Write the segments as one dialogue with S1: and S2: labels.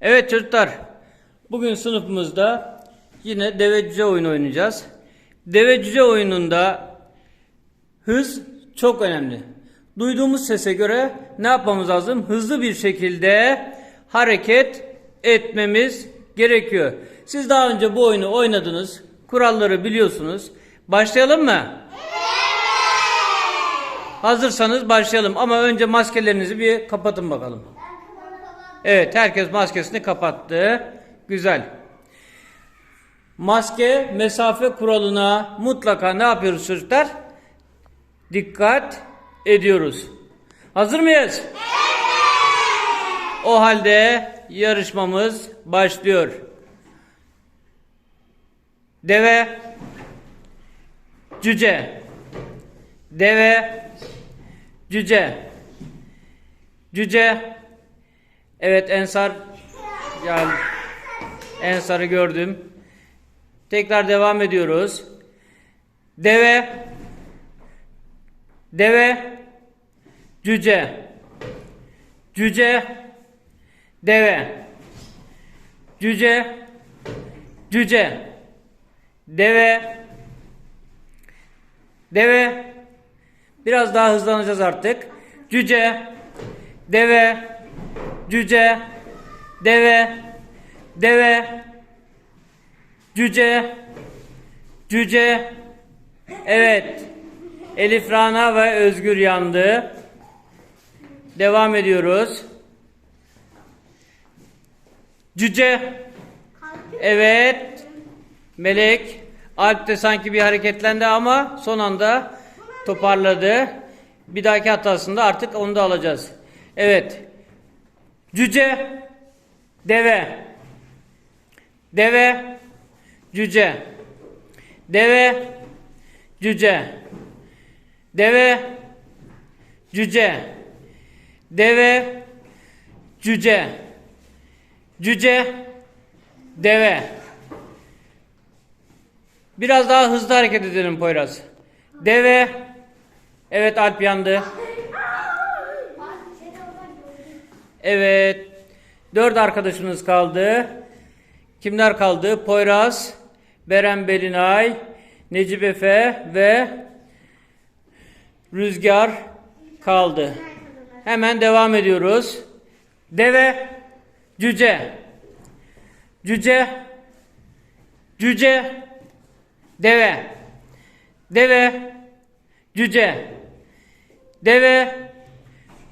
S1: Evet çocuklar. Bugün sınıfımızda yine deve cüce oyunu oynayacağız. Deve cüce oyununda hız çok önemli. Duyduğumuz sese göre ne yapmamız lazım? Hızlı bir şekilde hareket etmemiz gerekiyor. Siz daha önce bu oyunu oynadınız. Kuralları biliyorsunuz. Başlayalım mı? Hazırsanız başlayalım ama önce maskelerinizi bir kapatın bakalım. Evet herkes maskesini kapattı. Güzel. Maske mesafe kuralına mutlaka ne yapıyoruz çocuklar? Dikkat ediyoruz. Hazır mıyız? O halde yarışmamız başlıyor. Deve cüce deve cüce cüce Evet Ensar yani Ensar'ı gördüm. Tekrar devam ediyoruz. Deve. Deve. Cüce. Cüce. Deve. Cüce. Cüce. Deve. Deve. Biraz daha hızlanacağız artık. Cüce. Deve cüce, deve, deve, cüce, cüce. Evet. Elif Rana ve Özgür yandı. Devam ediyoruz. Cüce. Evet. Melek. Alp de sanki bir hareketlendi ama son anda toparladı. Bir dahaki hatasında artık onu da alacağız. Evet. Cüce, deve, deve, cüce, deve, cüce, deve, cüce, deve, cüce, cüce, deve. Biraz daha hızlı hareket edelim Poyraz. Deve, evet Alp yandı. Evet. Dört arkadaşımız kaldı. Kimler kaldı? Poyraz, Beren Belinay, Necip Efe ve Rüzgar kaldı. Hemen devam ediyoruz. Deve, cüce, cüce, cüce, deve, deve, cüce, deve,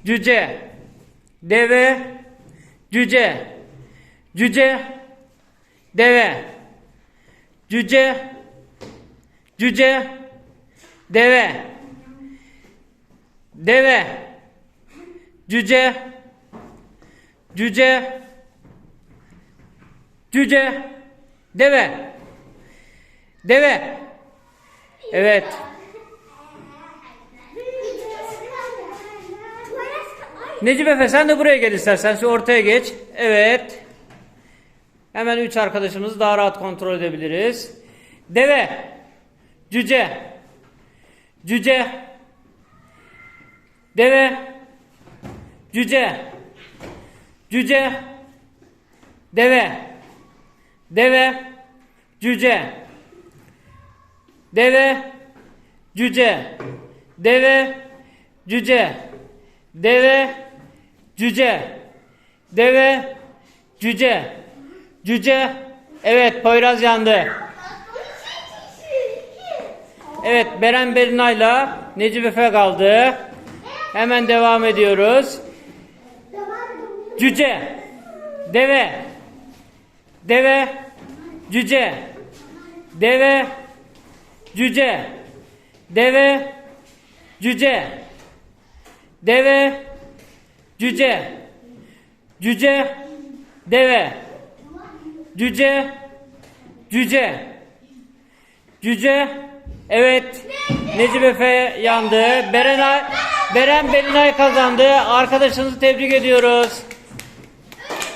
S1: cüce, deve, cüce, cüce, deve, cüce, cüce, deve, deve, cüce, cüce, cüce, deve, deve. Evet. Necip Efe sen de buraya gel istersen. Şu ortaya geç. Evet. Hemen üç arkadaşımızı daha rahat kontrol edebiliriz. Deve. Cüce. Cüce. Deve. Cüce. Cüce. Deve. Deve. Cüce. Deve. Cüce. Deve. Cüce. Deve. Cüce. Deve. Cüce. Cüce. Evet Poyraz yandı. Evet Beren Berinay'la Necip Efe kaldı. Hemen devam ediyoruz. Cüce. Deve. Deve. Cüce. Deve. Cüce. Deve. Cüce. Deve. Cüce. Cüce. Deve. Cüce. Cüce. Cüce. Evet. Necip Efe yandı. Berenay, Beren Belinay kazandı. Arkadaşınızı tebrik ediyoruz.